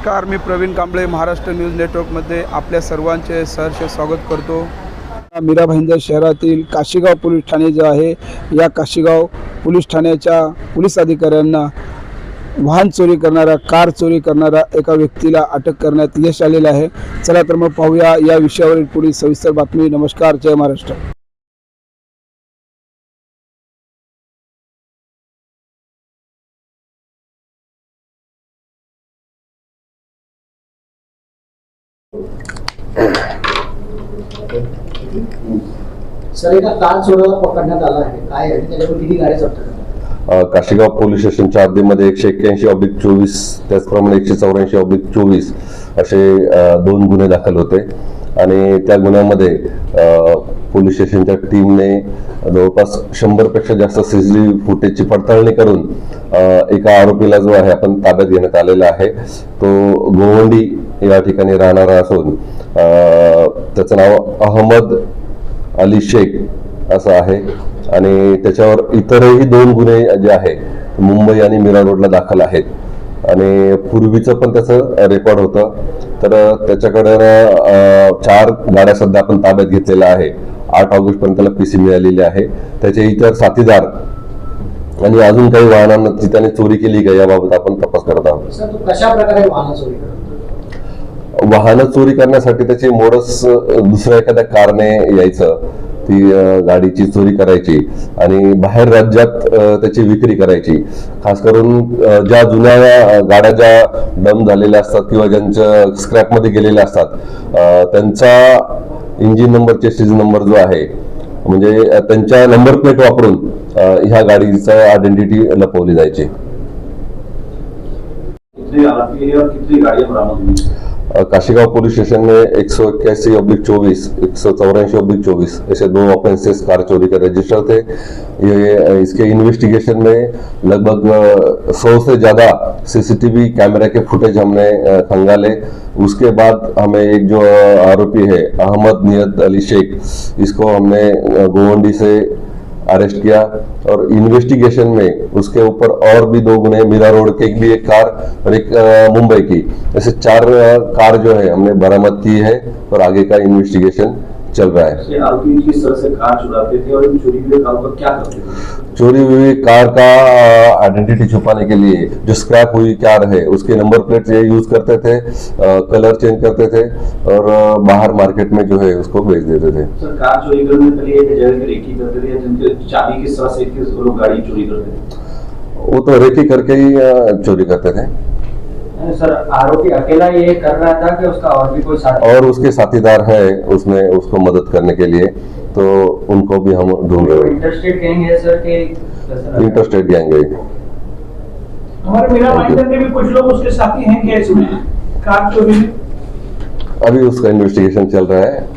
नमस्कार मी प्रवीण कांबळे महाराष्ट्र न्यूज नेटवर्कमध्ये आपल्या सर्वांचे सहर्ष स्वागत करतो. मीरा भाईंदर शहरातील काशीगाव पोलीस ठाणे जे आहे या काशीगाव पोलीस ठाण्याच्या पोलीस अधिकाऱ्यांना वाहन चोरी करणारा कार चोरी करणारा एका व्यक्तीला अटक करण्यात यश आलेलं आहे. चला तर मग पाहूया या विषयावरील पुढील सविस्तर बातमी. नमस्कार जय महाराष्ट्र. सर एका कार चोराला पकडण्यात आला आहे. काय आहे? त्याच्यावर किती गाड्या जप्त काशीगाव पोलीस स्टेशनच्या हद्दीमध्ये एकशे एक्क्याऐंशी ऑब्लिक चोवीस त्याचप्रमाणे एकशे चौऱ्याऐंशी ऑब्लिक चोवीस असे दोन गुन्हे दाखल होते. आणि त्या गुन्ह्यामध्ये पोलीस स्टेशनच्या टीमने जवळपास शंभरपेक्षा जास्त सीसीटीव्ही फुटेजची पडताळणी करून एका आरोपीला जो आहे आपण ताब्यात घेण्यात आलेला आहे. तो गोवंडी या ठिकाणी राहणारा असून त्याचं नाव अहमद अली शेख असं आहे. आणि त्याच्यावर इतरही दोन गुन्हे जे आहे मुंबई आणि मीरा रोडला दाखल आहेत. आणि पूर्वीचं पण त्याचं रेकॉर्ड होतं. तर त्याच्याकडे चार गाड्या सध्या आपण ताब्यात घेतलेल्या आहे. आठ ऑगस्ट पर्यंत त्याला पीसी मिळालेली आहे. त्याचे इतर साथीदार आणि अजून काही वाहनांची त्याने चोरी केली का याबाबत आपण तपास करत आहोत सर तो कशा प्रकारे वाहन चोरी वाहनं चोरी करण्यासाठी त्याची मोडस दुसऱ्या एखाद्या कारने यायचं. ती गाडीची चोरी करायची आणि बाहेर राज्यात त्याची विक्री करायची. खास करून ज्या जुन्या गाड्या ज्या डम झालेल्या असतात किंवा ज्यांच्या स्क्रॅपमध्ये गेलेल्या असतात त्यांचा इंजिन नंबर चेसिस नंबर जो आहे म्हणजे त्यांच्या नंबर प्लेट वापरून ह्या गाडीचा आयडेंटिटी लपवली जायची. काशीगाव पोलीस स्टेशन में एक सौ इक्यासी ऑब्लिक चौबीस, एक सौ चौरासी ऑब्लिक चौबीस, ऐसे दो ऑफेंसेस कार चोरी के रजिस्टर थे। ये इसके इन्वेस्टिगेशन में लगभग सौ से ज़्यादा सीसीटीवी कैमरे के फुटेज हमने खंगाले। उसके बाद हमें एक जो आरोपी है, अहमद नियत अली शेख, इसको हमने गोवंडी से अरेस्ट किया और इन्वेस्टिगेशन में उसके ऊपर और भी दो गुने मीरा रोड के भी एक कार, और एक मुंबई की। ऐसे चार कार जो है हमने बरामद की है और आगे का इन्वेस्टिगेशन चल रहा है। किस तरह से कार चुराते थे और चोरी हुए कारों का क्या करते थे? चोरी हुई कार का आइडेंटिटी छुपाने के लिए जो स्क्रैप हुई कार है उसके नंबर प्लेट ये यूज़ करते थे कलर चेंज करते थे और बाहर मार्केट में जो है उसको बेच देते थे। सर कार चोरी करने के लिए एक जगह रेकी करते थे या जिनके चाबी किस तरह से लोग गाड़ी चोरी करते थे? वो तो रेकी करके ही चोरी करते थे। सर आरोपी अकेला ये कर रहा था कि उसका और भी कोई साथ? और उसके साथीदार है उसमें उसको मदद करने के लिए। तो उनको भी हम ढूंढ रहे हैं। इंटरेस्टेड गैंग है सर के इंटरेस्टेड गैंग है। हमारे मीरा. भी कुछ लोग उसके साथी हैं क्या इसमें? कार चोरी? अभी उसका इन्वेस्टिगेशन चल रहा है।